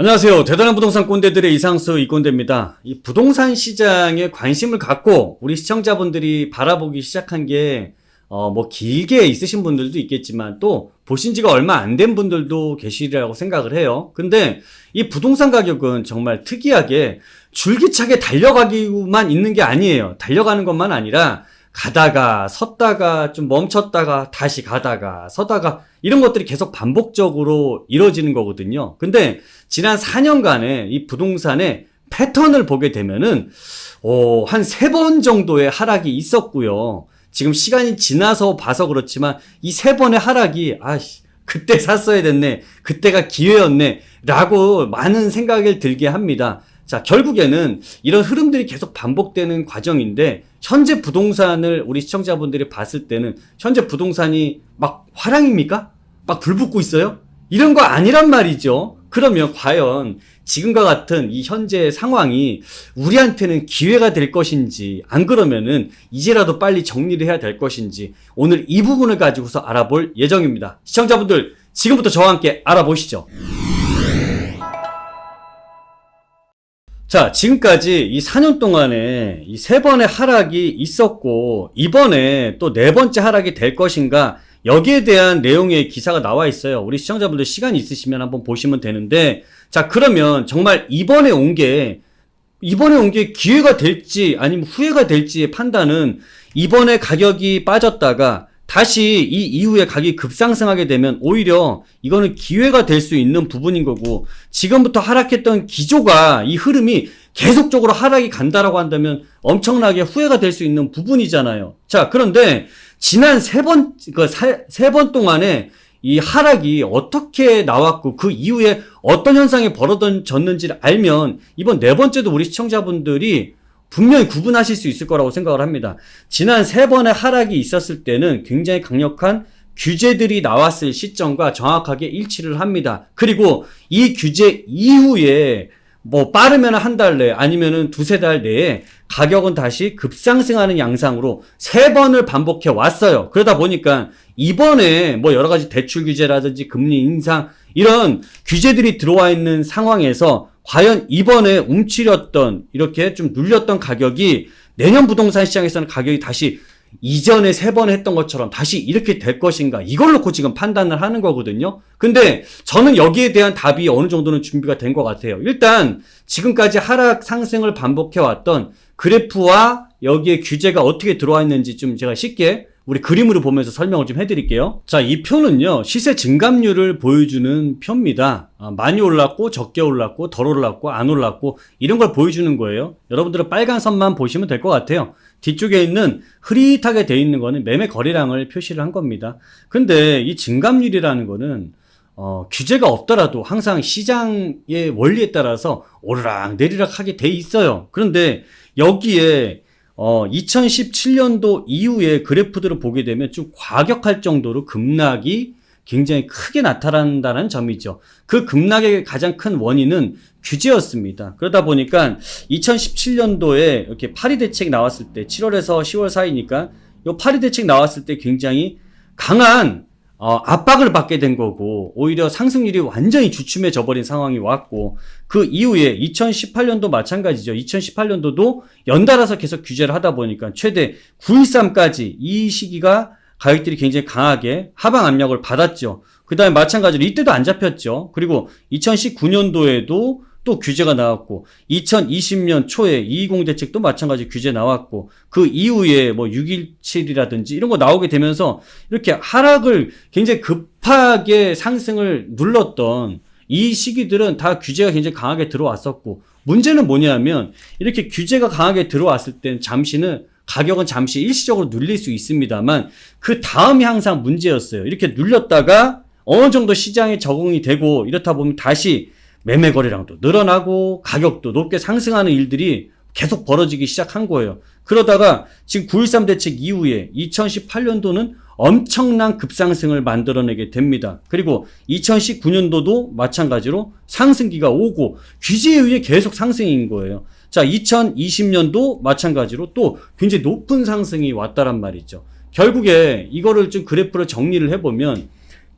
안녕하세요. 대단한 부동산 꼰대들의 이상수 이꼰대입니다. 이 부동산 시장에 관심을 갖고 우리 시청자분들이 바라보기 시작한 게, 어, 뭐 길게 있으신 분들도 있겠지만 또 보신 지가 얼마 안 된 분들도 계시리라고 생각을 해요. 근데 이 부동산 가격은 정말 특이하게 줄기차게 달려가기만 있는 게 아니에요. 달려가는 것만 아니라 가다가 섰다가 좀 멈췄다가 다시 가다가 서다가 이런 것들이 계속 반복적으로 이루어지는 거거든요. 근데 지난 4년간의 이 부동산의 패턴을 보게 되면은 어, 한 세 번 정도의 하락이 있었고요. 지금 시간이 지나서 봐서 그렇지만 이 세 번의 하락이 아씨 그때 샀어야 됐네. 그때가 기회였네. 라고 많은 생각을 들게 합니다. 자, 결국에는 이런 흐름들이 계속 반복되는 과정인데, 현재 부동산을 우리 시청자분들이 봤을 때는, 현재 부동산이 막 화랑입니까? 막 불붙고 있어요? 이런 거 아니란 말이죠. 그러면 과연 지금과 같은 이 현재 상황이 우리한테는 기회가 될 것인지, 안 그러면은 이제라도 빨리 정리를 해야 될 것인지, 오늘 이 부분을 가지고서 알아볼 예정입니다. 시청자분들, 지금부터 저와 함께 알아보시죠. 자, 지금까지 이 4년 동안에 이 세 번의 하락이 있었고, 이번에 또 네 번째 하락이 될 것인가, 여기에 대한 내용의 기사가 나와 있어요. 우리 시청자분들 시간 있으시면 한번 보시면 되는데, 자, 그러면 정말 이번에 온 게, 이번에 온 게 기회가 될지 아니면 후회가 될지의 판단은 이번에 가격이 빠졌다가 다시 이 이후에 가격이 급상승하게 되면 오히려 이거는 기회가 될 수 있는 부분인 거고 지금부터 하락했던 기조가 이 흐름이 계속적으로 하락이 간다라고 한다면 엄청나게 후회가 될 수 있는 부분이잖아요. 자, 그런데 지난 세 번, 그 세 번 동안에 이 하락이 어떻게 나왔고 그 이후에 어떤 현상이 벌어졌는지를 알면 이번 네 번째도 우리 시청자분들이 분명히 구분하실 수 있을 거라고 생각을 합니다. 지난 세 번의 하락이 있었을 때는 굉장히 강력한 규제들이 나왔을 시점과 정확하게 일치를 합니다. 그리고 이 규제 이후에 뭐 빠르면 한 달 내, 아니면은 두세 달 내에 가격은 다시 급상승하는 양상으로 세 번을 반복해 왔어요. 그러다 보니까 이번에 뭐 여러 가지 대출 규제라든지 금리 인상 이런 규제들이 들어와 있는 상황에서 과연 이번에 움츠렸던 이렇게 좀 눌렸던 가격이 내년 부동산 시장에서는 가격이 다시 이전에 세 번 했던 것처럼 다시 이렇게 될 것인가 이걸 놓고 지금 판단을 하는 거거든요. 근데 저는 여기에 대한 답이 어느 정도는 준비가 된 것 같아요. 일단 지금까지 하락 상승을 반복해 왔던 그래프와 여기에 규제가 어떻게 들어와 있는지 좀 제가 쉽게 우리 그림으로 보면서 설명을 좀 해드릴게요. 자, 이 표는요, 시세 증감률을 보여주는 표입니다. 아, 많이 올랐고, 적게 올랐고, 덜 올랐고, 안 올랐고, 이런 걸 보여주는 거예요. 여러분들은 빨간 선만 보시면 될 것 같아요. 뒤쪽에 있는 흐릿하게 돼 있는 거는 매매 거래량을 표시를 한 겁니다. 근데 이 증감률이라는 거는 어, 규제가 없더라도 항상 시장의 원리에 따라서 오르락 내리락 하게 돼 있어요. 그런데 여기에 어, 2017년도 이후에 그래프들을 보게 되면 좀 과격할 정도로 급락이 굉장히 크게 나타난다는 점이죠. 그 급락의 가장 큰 원인은 규제였습니다. 그러다 보니까 2017년도에 이렇게 파리 대책 나왔을 때 7월에서 10월 사이니까 이 파리 대책 나왔을 때 굉장히 강한 어, 압박을 받게 된 거고 오히려 상승률이 완전히 주춤해져 버린 상황이 왔고 그 이후에 2018년도 마찬가지죠. 2018년도도 연달아서 계속 규제를 하다 보니까 최대 913까지 이 시기가 가격들이 굉장히 강하게 하방 압력을 받았죠. 그 다음에 마찬가지로 이때도 안 잡혔죠. 그리고 2019년도에도 또 규제가 나왔고 2020년 초에 220 대책도 마찬가지 규제 나왔고 그 이후에 뭐 617이라든지 이런 거 나오게 되면서 이렇게 하락을 굉장히 급하게 상승을 눌렀던 이 시기들은 다 규제가 굉장히 강하게 들어왔었고 문제는 뭐냐면 이렇게 규제가 강하게 들어왔을 땐 잠시는 가격은 잠시 일시적으로 눌릴 수 있습니다만 그 다음이 항상 문제였어요. 이렇게 눌렸다가 어느 정도 시장에 적응이 되고 이렇다 보면 다시 매매 거래량도 늘어나고 가격도 높게 상승하는 일들이 계속 벌어지기 시작한 거예요. 그러다가 지금 9.13 대책 이후에 2018년도는 엄청난 급상승을 만들어내게 됩니다. 그리고 2019년도도 마찬가지로 상승기가 오고 규제에 의해 계속 상승인 거예요. 자, 2020년도 마찬가지로 또 굉장히 높은 상승이 왔다란 말이죠. 결국에 이거를 좀 그래프를 정리를 해보면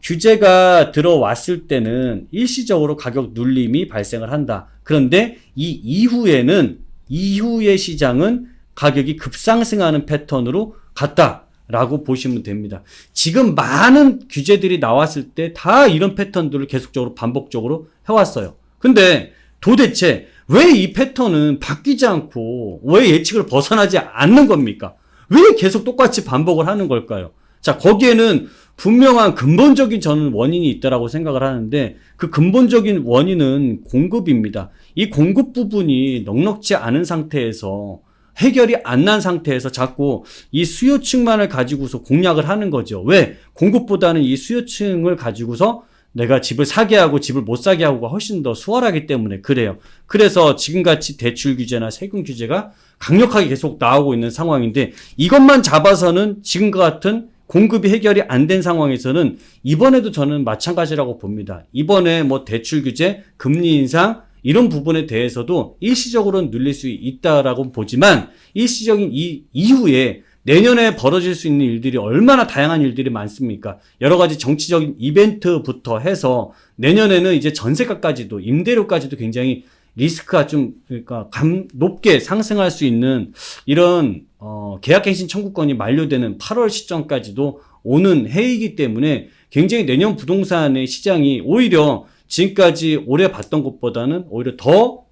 규제가 들어왔을 때는 일시적으로 가격 눌림이 발생을 한다. 그런데 이 이후에는 이후의 시장은 가격이 급상승하는 패턴으로 갔다 라고 보시면 됩니다. 지금 많은 규제들이 나왔을 때 다 이런 패턴들을 계속적으로 반복적으로 해왔어요. 근데 도대체 왜 이 패턴은 바뀌지 않고 왜 예측을 벗어나지 않는 겁니까? 왜 계속 똑같이 반복을 하는 걸까요? 자, 거기에는 분명한 근본적인 저는 원인이 있다라고 생각을 하는데 그 근본적인 원인은 공급입니다. 이 공급 부분이 넉넉지 않은 상태에서 해결이 안 난 상태에서 자꾸 이 수요층만을 가지고서 공략을 하는 거죠. 왜? 공급보다는 이 수요층을 가지고서 내가 집을 사게 하고 집을 못 사게 하고가 훨씬 더 수월하기 때문에 그래요. 그래서 지금같이 대출 규제나 세금 규제가 강력하게 계속 나오고 있는 상황인데 이것만 잡아서는 지금과 같은 공급이 해결이 안 된 상황에서는 이번에도 저는 마찬가지라고 봅니다. 이번에 뭐 대출 규제, 금리 인상 이런 부분에 대해서도 일시적으로는 눌릴 수 있다라고 보지만 일시적인 이 이후에 내년에 벌어질 수 있는 일들이 얼마나 다양한 일들이 많습니까? 여러 가지 정치적인 이벤트부터 해서 내년에는 이제 전세가까지도 임대료까지도 굉장히 리스크가 좀 그러니까 감 높게 상승할 수 있는 이런 어 계약갱신 청구권이 만료되는 8월 시점까지도 오는 해이기 때문에 굉장히 내년 부동산의 시장이 오히려 지금까지 올해 봤던 것보다는 오히려 더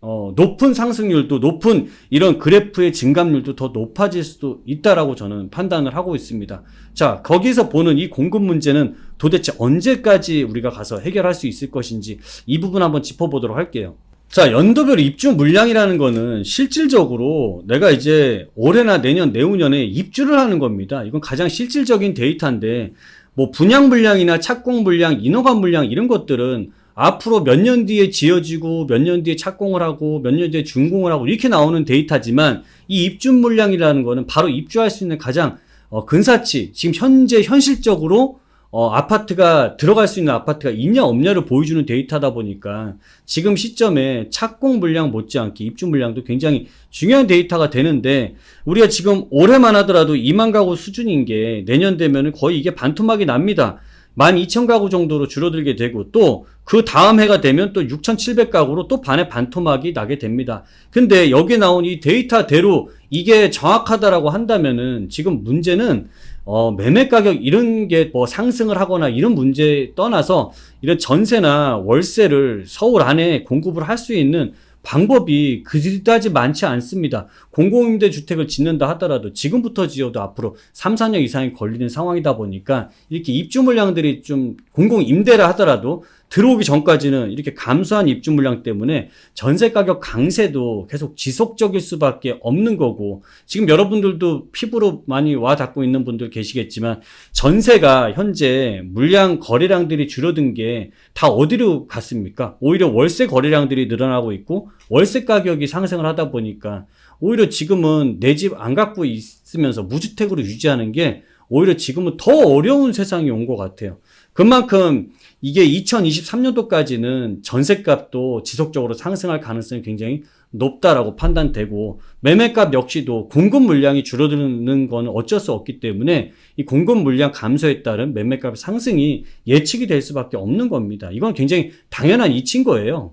어, 높은 상승률도 높은 이런 그래프의 증감률도 더 높아질 수도 있다라고 저는 판단을 하고 있습니다. 자, 거기서 보는 이 공급 문제는 도대체 언제까지 우리가 가서 해결할 수 있을 것인지 이 부분 한번 짚어보도록 할게요. 자, 연도별 입주 물량이라는 거는 실질적으로 내가 이제 올해나 내년, 내후년에 입주를 하는 겁니다. 이건 가장 실질적인 데이터인데 뭐 분양 물량이나 착공 물량, 인허가 물량 이런 것들은 앞으로 몇 년 뒤에 지어지고 몇 년 뒤에 착공을 하고 몇 년 뒤에 준공을 하고 이렇게 나오는 데이터지만 이 입주 물량이라는 거는 바로 입주할 수 있는 가장 어, 근사치 지금 현재 현실적으로 어, 아파트가 들어갈 수 있는 아파트가 있냐 없냐를 보여주는 데이터다 보니까 지금 시점에 착공 물량 못지않게 입주 물량도 굉장히 중요한 데이터가 되는데 우리가 지금 올해만 하더라도 2만 가구 수준인 게 내년 되면은 거의 이게 반토막이 납니다. 12,000가구 정도로 줄어들게 되고 또 그 다음 해가 되면 또 6,700가구로 또 반의 반토막이 나게 됩니다. 근데 여기 나온 이 데이터대로 이게 정확하다라고 한다면은 지금 문제는 어, 매매 가격 이런 게 뭐 상승을 하거나 이런 문제 떠나서 이런 전세나 월세를 서울 안에 공급을 할 수 있는 방법이 그다지 많지 않습니다. 공공임대 주택을 짓는다 하더라도 지금부터 지어도 앞으로 3, 4년 이상이 걸리는 상황이다 보니까 이렇게 입주 물량들이 좀 공공임대라 하더라도 들어오기 전까지는 이렇게 감소한 입주 물량 때문에 전세 가격 강세도 계속 지속적일 수밖에 없는 거고 지금 여러분들도 피부로 많이 와 닿고 있는 분들 계시겠지만 전세가 현재 물량 거래량들이 줄어든 게 다 어디로 갔습니까? 오히려 월세 거래량들이 늘어나고 있고 월세 가격이 상승을 하다 보니까 오히려 지금은 내 집 안 갖고 있으면서 무주택으로 유지하는 게 오히려 지금은 더 어려운 세상이 온 것 같아요. 그만큼 이게 2023년도까지는 전세값도 지속적으로 상승할 가능성이 굉장히 높다라고 판단되고 매매값 역시도 공급 물량이 줄어드는 건 어쩔 수 없기 때문에 이 공급 물량 감소에 따른 매매값 상승이 예측이 될 수밖에 없는 겁니다. 이건 굉장히 당연한 이치인 거예요.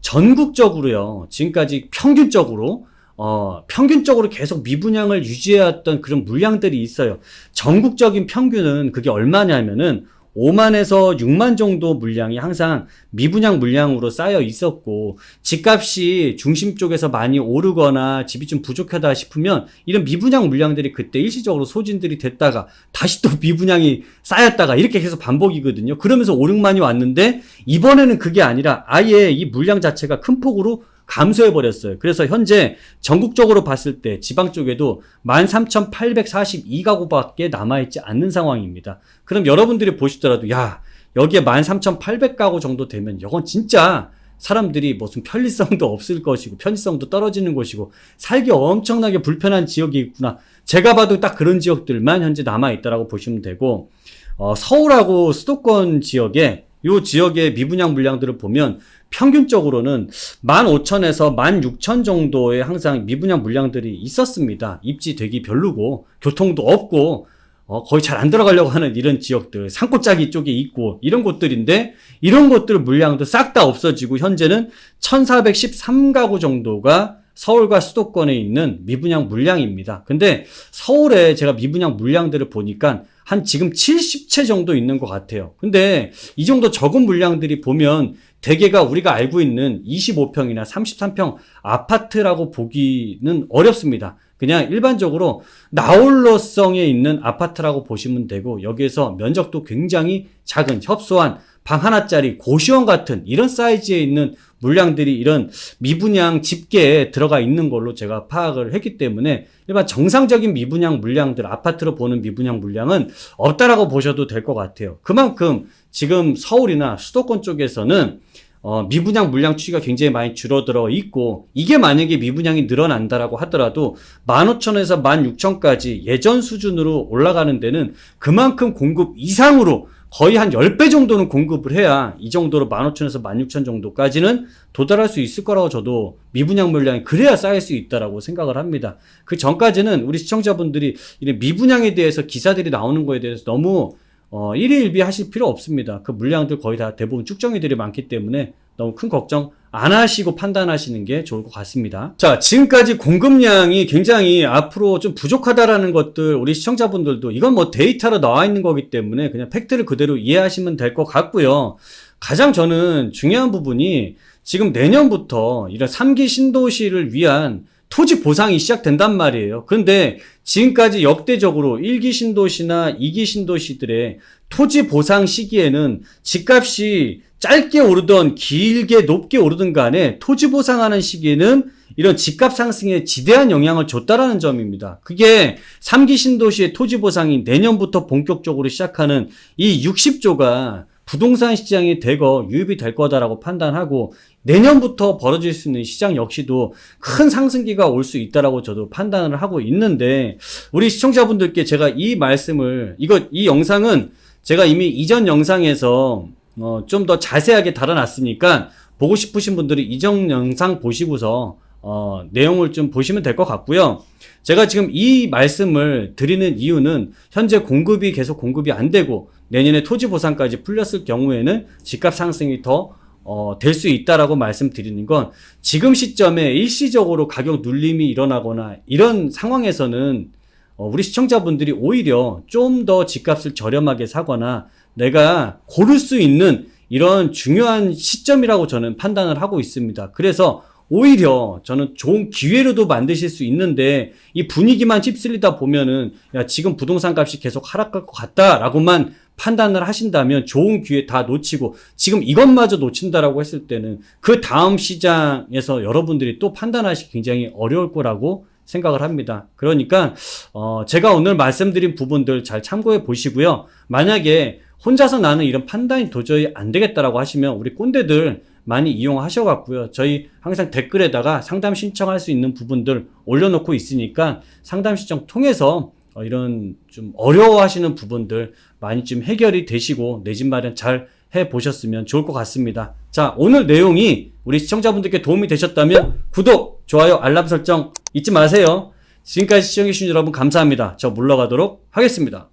전국적으로요. 지금까지 평균적으로 어, 평균적으로 계속 미분양을 유지해왔던 그런 물량들이 있어요. 전국적인 평균은 그게 얼마냐면은 5만에서 6만 정도 물량이 항상 미분양 물량으로 쌓여 있었고 집값이 중심 쪽에서 많이 오르거나 집이 좀 부족하다 싶으면 이런 미분양 물량들이 그때 일시적으로 소진들이 됐다가 다시 또 미분양이 쌓였다가 이렇게 계속 반복이거든요. 그러면서 5, 6만이 왔는데 이번에는 그게 아니라 아예 이 물량 자체가 큰 폭으로 감소해 버렸어요. 그래서 현재 전국적으로 봤을 때 지방 쪽에도 13,842가구밖에 남아 있지 않는 상황입니다. 그럼 여러분들이 보시더라도 야, 여기에 13,800가구 정도 되면 이건 진짜 사람들이 무슨 편리성도 없을 것이고 편의성도 떨어지는 곳이고 살기 엄청나게 불편한 지역이 있구나. 제가 봐도 딱 그런 지역들만 현재 남아 있다라고 보시면 되고 어, 서울하고 수도권 지역에 요 지역의 미분양 물량들을 보면 평균적으로는 15,000에서 16,000 정도의 항상 미분양 물량들이 있었습니다. 입지되기 별로고 교통도 없고 어, 거의 잘 안 들어가려고 하는 이런 지역들, 산골짜기 쪽에 있고 이런 곳들인데 이런 곳들 물량도 싹 다 없어지고 현재는 1413가구 정도가 서울과 수도권에 있는 미분양 물량입니다. 근데 서울에 제가 미분양 물량들을 보니까 한 지금 70채 정도 있는 것 같아요. 근데 이 정도 적은 물량들이 보면 대개가 우리가 알고 있는 25평이나 33평 아파트라고 보기는 어렵습니다. 그냥 일반적으로 나홀로성에 있는 아파트라고 보시면 되고 여기에서 면적도 굉장히 작은 협소한 방 하나짜리 고시원 같은 이런 사이즈에 있는 물량들이 이런 미분양 집계에 들어가 있는 걸로 제가 파악을 했기 때문에 일반 정상적인 미분양 물량들 아파트로 보는 미분양 물량은 없다라고 보셔도 될 것 같아요. 그만큼 지금 서울이나 수도권 쪽에서는 어, 미분양 물량 추이가 굉장히 많이 줄어들어 있고 이게 만약에 미분양이 늘어난다라고 하더라도 15,000에서 16,000까지 예전 수준으로 올라가는 데는 그만큼 공급 이상으로 거의 한 10배 정도는 공급을 해야 이 정도로 15,000에서 16,000 정도까지는 도달할 수 있을 거라고 저도 미분양 물량이 그래야 쌓일 수 있다라고 생각을 합니다. 그 전까지는 우리 시청자분들이 이런 미분양에 대해서 기사들이 나오는 거에 대해서 너무 어, 일희일비 하실 필요 없습니다. 그 물량들 거의 다 대부분 쭉정이들이 많기 때문에 너무 큰 걱정 안 하시고 판단하시는 게 좋을 것 같습니다. 자, 지금까지 공급량이 굉장히 앞으로 좀 부족하다라는 것들 우리 시청자분들도 이건 뭐 데이터로 나와 있는 거기 때문에 그냥 팩트를 그대로 이해하시면 될 것 같고요. 가장 저는 중요한 부분이 지금 내년부터 이런 3기 신도시를 위한 토지 보상이 시작된단 말이에요. 근데 지금까지 역대적으로 1기 신도시나 2기 신도시들의 토지 보상 시기에는 집값이 짧게 오르던 길게 높게 오르든 간에 토지 보상하는 시기에는 이런 집값 상승에 지대한 영향을 줬다라는 점입니다. 그게 3기 신도시의 토지 보상이 내년부터 본격적으로 시작하는 이 60조가 부동산 시장이 대거 유입이 될 거다라고 판단하고 내년부터 벌어질 수 있는 시장 역시도 큰 상승기가 올 수 있다라고 저도 판단을 하고 있는데 우리 시청자분들께 제가 이 말씀을 이거 이 영상은 제가 이미 이전 영상에서 어, 좀 더 자세하게 달아놨으니까 보고 싶으신 분들이 이전 영상 보시고서 어, 내용을 좀 보시면 될 것 같고요. 제가 지금 이 말씀을 드리는 이유는 현재 공급이 계속 공급이 안 되고 내년에 토지 보상까지 풀렸을 경우에는 집값 상승이 더 어, 될 수 있다라고 말씀드리는 건 지금 시점에 일시적으로 가격 눌림이 일어나거나 이런 상황에서는 어, 우리 시청자분들이 오히려 좀 더 집값을 저렴하게 사거나 내가 고를 수 있는 이런 중요한 시점이라고 저는 판단을 하고 있습니다. 그래서 오히려 저는 좋은 기회로도 만드실 수 있는데 이 분위기만 휩쓸리다 보면은 야 지금 부동산 값이 계속 하락할 것 같다라고만 판단을 하신다면 좋은 기회 다 놓치고 지금 이것마저 놓친다라고 했을 때는 그 다음 시장에서 여러분들이 또 판단하시기 굉장히 어려울 거라고 생각을 합니다. 그러니까 어 제가 오늘 말씀드린 부분들 잘 참고해 보시고요. 만약에 혼자서 나는 이런 판단이 도저히 안 되겠다라고 하시면 우리 꼰대들 많이 이용하셔갖고요. 저희 항상 댓글에다가 상담 신청할 수 있는 부분들 올려놓고 있으니까 상담 신청 통해서 어, 이런 좀 어려워하시는 부분들 많이 좀 해결이 되시고 내 집 마련 잘 해 보셨으면 좋을 것 같습니다. 자, 오늘 내용이 우리 시청자분들께 도움이 되셨다면 구독, 좋아요, 알람 설정 잊지 마세요. 지금까지 시청해주신 여러분 감사합니다. 저 물러가도록 하겠습니다.